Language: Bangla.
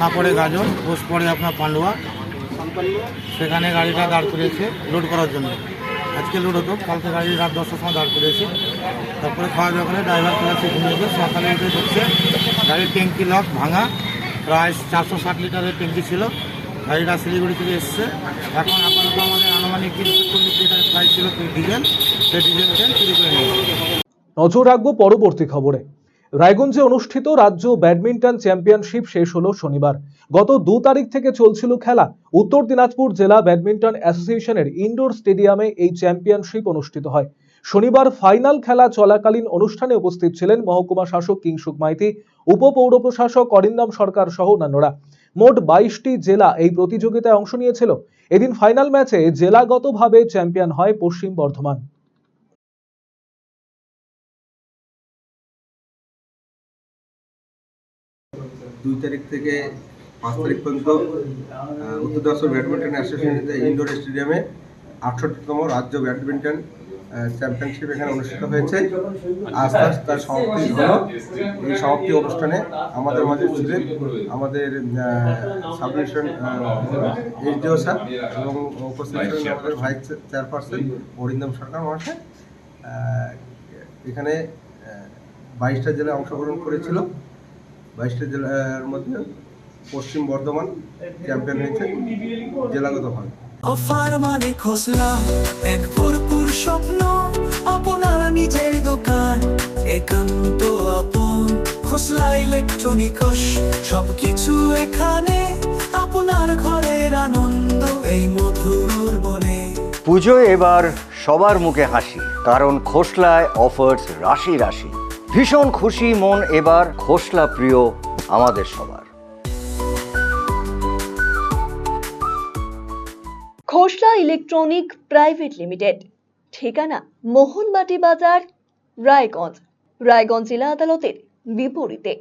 থানা পড়ে গাজন পোস্ট পড়ে আপনার পান্ডুয়া। সেখানে গাড়িটা দাঁড় করিয়েছে লোড করার জন্য। আজকে লোড হতো, কালকে গাড়ি রাত দশটার সময় দাঁড় করেছে তারপরে খাওয়া দাওয়া করে ড্রাইভার ক্লাসে ঘুমিয়েছে সকালে উঠে দেখছে গাড়ির ট্যাঙ্কি লক ভাঙা, প্রায় চারশো ষাট লিটারের ট্যাঙ্কি ছিল। গাড়িটা শিলিগুড়ি থেকে এসছে। এখন আপাতত আমাদের আনুমানিক তিনশো ছিল ডিজেল সেই ডিজেলটা চুরি করে নিয়েছে। নজর রাখব পরবর্তী খবরে। রায়গঞ্জে অনুষ্ঠিত রাজ্য ব্যাডমিন্টন চ্যাম্পিয়নশিপ শেষ হলো শনিবার। গত দু তারিখ থেকে চলছিল খেলা। উত্তর দিনাজপুর জেলা ব্যাডমিন্টন অ্যাসোসিয়েশনের ইনডোর স্টেডিয়ামে এই চ্যাম্পিয়নশিপ অনুষ্ঠিত হয়। শনিবার ফাইনাল খেলা চলাকালীন অনুষ্ঠানে উপস্থিত ছিলেন মহকুমা শাসক কিংসুক মাইতি, উপপৌর প্রশাসক অরিন্দম সরকার সহ অন্যান্যরা। মোট বাইশটি জেলা এই প্রতিযোগিতায় অংশ নিয়েছিল। এদিন ফাইনাল ম্যাচে জেলাগতভাবে চ্যাম্পিয়ন হয় পশ্চিম বর্ধমান। দুই তারিখ থেকে পাঁচ তারিখ পর্যন্ত উত্তর দিনাজপুর ব্যাডমিন্টন অ্যাসোসিয়েশনের ইনডোর স্টেডিয়ামে আটষট্টিতম রাজ্য ব্যাডমিন্টন চ্যাম্পিয়নশিপ এখানে অনুষ্ঠিত হয়েছে। আজ তার তার সমাপ্তি হলো। এই সমাপ্তি অনুষ্ঠানে আমাদের মাঝে ছিলেন আমাদের সাবমিশন এইচডিও স্যার এবং উপস্থিত ছিলেন আমাদের ভাইস চেয়ারপারসন অরিন্দম সরকার মহাশয়। এখানে বাইশটা জেলা অংশগ্রহণ করেছিল। বাইশটা জেলার মধ্যে পশ্চিম বর্ধমান চ্যাম্পিয়ন হয়েছে জেলাগতভাবে অফার মানে খোসলা এক ভরপুর স্বপ্ন আপনার নিজের দোকান। একান্ত আপন খোসলা ইলেকট্রনিকস সবকিছু এখানে আপনার ঘরের আনন্দ এই মধুর বনে। পুজোয় এবার সবার মুখে হাসি কারণ খোসলায় অফার্স রাশি রাশি। ভীষণ খুশি, মন এবার খোসলা প্রিয় আমাদের সবার। খোসলা ইলেকট্রনিক প্রাইভেট লিমিটেড, ঠিকানা মোহনবাটি বাজার রায়গঞ্জ। রায়গঞ্জ জেলা আদালতের বিপরীতে।